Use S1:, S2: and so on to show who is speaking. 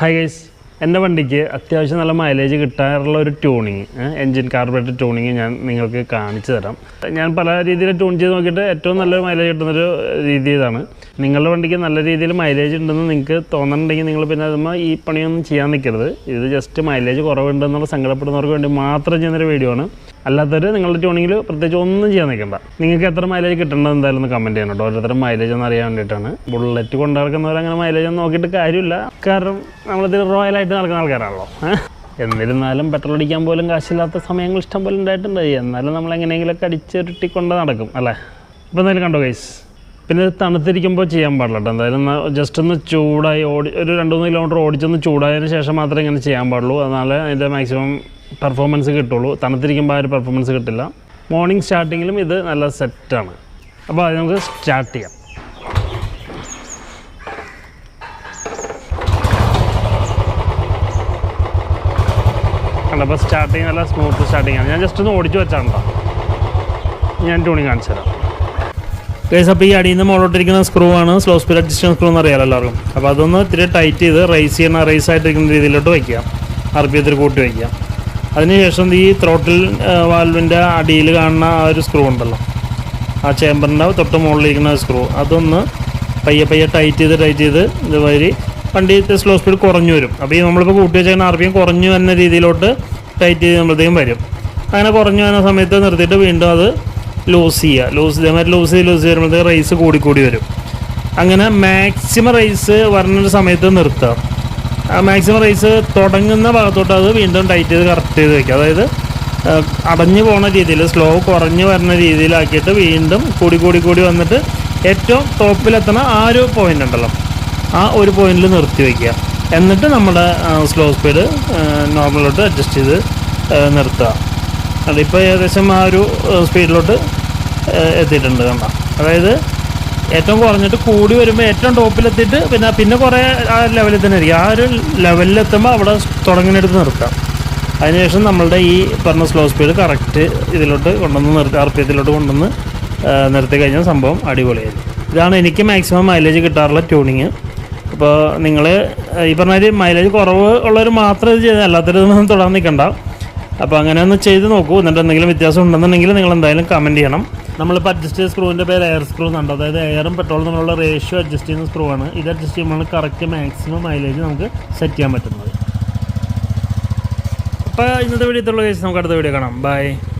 S1: Hi guys എന്റെ വണ്ടിക്ക് അത്യാവശ്യം നല്ല മൈലേജ് കിട്ടാറുള്ള ഒരു ട്യൂണിങ് എൻജിൻ കാർബറേറ്റർ ട്യൂണിങ് ഞാൻ നിങ്ങൾക്ക് കാണിച്ചു തരാം. ഞാൻ പല രീതിയിൽ ട്യൂൺ ചെയ്ത് നോക്കിയിട്ട് ഏറ്റവും നല്ലൊരു മൈലേജ് കിട്ടുന്നൊരു രീതി ഇതാണ്. നിങ്ങളുടെ വണ്ടിക്ക് നല്ല രീതിയിൽ മൈലേജ് ഉണ്ടെന്ന് നിങ്ങൾക്ക് തോന്നുന്നുണ്ടെങ്കിൽ നിങ്ങൾ പിന്നെ അതുമ്പോൾ ഈ പണിയൊന്നും ചെയ്യാൻ നിൽക്കരുത്. ഇത് ജസ്റ്റ് മൈലേജ് കുറവുണ്ടെന്നുള്ള സങ്കടപ്പെടുന്നവർക്ക് വേണ്ടി മാത്രം ചെയ്യുന്നൊരു വീഡിയോ ആണ്. അല്ലാത്തവർ നിങ്ങളുടെ ട്യൂണിങ്ങിൽ പ്രത്യേകിച്ച് ഒന്നും ചെയ്യാൻ നിൽക്കണ്ട. നിങ്ങൾക്ക് എത്ര മൈലേജ് കിട്ടേണ്ടത് എന്തായാലും ഒന്ന് കമന്റ് ചെയ്യണം കേട്ടോ ഓരോരുത്തരും മൈലേജ് ഒന്ന് അറിയാൻ വേണ്ടിയിട്ടാണ്. ബുള്ളറ്റ് കൊണ്ടു അങ്ങനെ മൈലേജ് ഒന്നും നോക്കിയിട്ട് കാര്യമില്ല. കാരണം നമ്മളിത് റോയലായിട്ട് നടക്കുന്ന ആൾക്കാരാണല്ലോ? എന്നിരുന്നാലും പെട്രോൾ അടിക്കാൻ പോലും കാശില്ലാത്ത സമയങ്ങൾ ഇഷ്ടം പോലെ ഉണ്ടായിട്ടുണ്ട്. എന്നാലും നമ്മൾ എങ്ങനെയെങ്കിലുമൊക്കെ അടിച്ചുരുട്ടിക്കൊണ്ട് നടക്കും അല്ലേ? ഇപ്പോൾ എന്തായാലും കണ്ടോ ഗൈസ് പിന്നെ തണുത്തിരിക്കുമ്പോൾ ചെയ്യാൻ പാടില്ല കേട്ടോ എന്തായാലും ജസ്റ്റ് ഒന്ന് ചൂടായി ഓടി ഒരു രണ്ട് മൂന്ന് കിലോമീറ്റർ ഓടിച്ചൊന്ന് ചൂടായതിന് ശേഷം മാത്രമേ ഇങ്ങനെ ചെയ്യാൻ പാടുള്ളൂ. അതിനാൽ അതിന്റെ മാക്സിമം പെർഫോമൻസ് കിട്ടുള്ളൂ. തണുത്തിരിക്കുമ്പോൾ ആ ഒരു പെർഫോമൻസ് കിട്ടില്ല. മോർണിംഗ് സ്റ്റാർട്ടിങ്ങിലും ഇത് നല്ല സെറ്റാണ് അപ്പോൾ അത് നമുക്ക് സ്റ്റാർട്ട് ചെയ്യാം. അപ്പോൾ സ്റ്റാർട്ടിങ് നല്ല സ്മൂത്ത് സ്റ്റാർട്ടിങ് ആണ്. ഞാൻ ജസ്റ്റ് ഒന്ന് ഓടിച്ചു വെച്ചാണ് ഞാൻ ട്യൂണിങ് കാണിച്ചു തരാം. ഗൈസ് അപ്പോൾ ഈ അടിയിൽ നിന്ന് മുകളിലോട്ടിരിക്കുന്ന സ്ക്രൂ ആണ്. സ്ലോ സ്പീഡ് അഡ്ജസ്റ്റൻ സ്ക്രൂ എന്ന് അറിയാലോ എല്ലാവർക്കും. അപ്പോൾ അതൊന്ന് ഇത്തിരി ടൈറ്റ് ചെയ്ത് റൈസ് ചെയ്യുന്ന റൈസ് ആയിട്ടിരിക്കുന്ന രീതിയിലോട്ട് വയ്ക്കുക ആർ പി കൂട്ടി വയ്ക്കുക അതിനുശേഷം ഈ ത്രോട്ടിൽ വാൽവിന്റെ അടിയിൽ കാണുന്ന ആ ഒരു സ്ക്രൂ ഉണ്ടല്ലോ. ആ ചേമ്പറിന്റെ തൊട്ട് മുകളിലിരിക്കുന്ന സ്ക്രൂ അതൊന്ന് പയ്യെ പയ്യെ ടൈറ്റ് ചെയ്ത് ടൈറ്റ് ചെയ്ത് ഇതുവഴി വണ്ടി സ്ലോ സ്പീഡ് കുറഞ്ഞു വരും. അപ്പോൾ ഈ നമ്മളിപ്പോൾ കൂട്ടി വെച്ചാൽ ആർ പി എം കുറഞ്ഞു വരുന്ന രീതിയിലോട്ട് ടൈറ്റ് ചെയ്ത് നമ്മളത്തേക്കും വരും. അങ്ങനെ കുറഞ്ഞു വരുന്ന സമയത്ത് നിർത്തിയിട്ട് വീണ്ടും അത് ലൂസ് ചെയ്യുക. ലൂസ് ഇതേമാതിരി ലൂസ് ചെയ്ത് ലൂസ് വരുമ്പോഴത്തേക്ക് റേസ് കൂടിക്കൂടി കൂടി വരും. അങ്ങനെ മാക്സിമം റേസ് വരുന്നൊരു സമയത്ത് നിർത്തുക. മാക്സിമം റൈസ് തുടങ്ങുന്ന ഭാഗത്തോട്ട് അത് വീണ്ടും ടൈറ്റ് ചെയ്ത് കറക്റ്റ് ചെയ്ത് വെക്കുക. അതായത് അടഞ്ഞു പോകുന്ന രീതിയിൽ സ്ലോ കുറഞ്ഞു വരുന്ന രീതിയിലാക്കിയിട്ട് വീണ്ടും കൂടി കൂടി കൂടി വന്നിട്ട് ഏറ്റവും ടോപ്പിലെത്തണ ആ ഒരു പോയിന്റ് ഉണ്ടല്ലോ. ആ ഒരു പോയിന്റിൽ നിർത്തി വയ്ക്കുക എന്നിട്ട് നമ്മുടെ സ്ലോ സ്പീഡ് നോർമലോട്ട് അഡ്ജസ്റ്റ് ചെയ്ത് നിർത്തുക. അതിപ്പോൾ ഏകദേശം ആ ഒരു സ്പീഡിലോട്ട് എത്തിയിട്ടുണ്ട് കണ്ട. അതായത് ഏറ്റവും കുറഞ്ഞിട്ട് കൂടി വരുമ്പോൾ ഏറ്റവും ടോപ്പിലെത്തിയിട്ട് പിന്നെ പിന്നെ കുറേ ആ ലെവലിൽ തന്നെ ആയിരിക്കും ആ ഒരു ലെവലിലെത്തുമ്പോൾ അവിടെ തുടങ്ങിയെടുത്ത് നിർത്താം. അതിനുശേഷം നമ്മളുടെ ഈ പറഞ്ഞ സ്ലോ സ്പീഡ് കറക്റ്റ് ഇതിലോട്ട് കൊണ്ടുവന്ന് നിർത്തി എത്തിലോട്ട് കൊണ്ടുവന്ന് നിർത്തി കഴിഞ്ഞാൽ സംഭവം അടിപൊളിയായി ഇതാണ് എനിക്ക് മാക്സിമം മൈലേജ് കിട്ടാറുള്ള ട്യൂണിങ് അപ്പോൾ നിങ്ങൾ ഈ പറഞ്ഞ മൈലേജ് കുറവ് ഉള്ളവർ മാത്രം ഇത് ചെയ്താൽ അല്ലാത്തവരൊന്നും തൊടാൻ നിൽക്കണ്ട അപ്പോൾ അങ്ങനെ ഒന്ന് ചെയ്ത് നോക്കൂ. എന്നിട്ട് എന്തെങ്കിലും വ്യത്യാസം ഉണ്ടെന്നുണ്ടെങ്കിൽ നിങ്ങൾ എന്തായാലും കമന്റ് ചെയ്യണം. നമ്മളിപ്പോൾ അഡ്ജസ്റ്റ് ചെയ്ത സ്ക്രൂവിന്റെ പേര് എയർ സ്ക്രൂ എന്നുണ്ട് അതായത് എയറും പെട്രോളും തമ്മിലുള്ള റേഷ്യോ അഡ്ജസ്റ്റ് ചെയ്യുന്ന സ്ക്രൂ ആണ്. ഇത് അഡ്ജസ്റ്റ് ചെയ്യുമ്പോൾ കറക്റ്റ് മാക്സിമം മൈലേജ് നമുക്ക് സെറ്റ് ചെയ്യാൻ പറ്റുന്നത്. അപ്പോൾ ഇന്നത്തെ വീഡിയോ ഇത്രയുള്ള കേസ് നമുക്ക് അടുത്ത വീഡിയോ കാണാം. ബൈ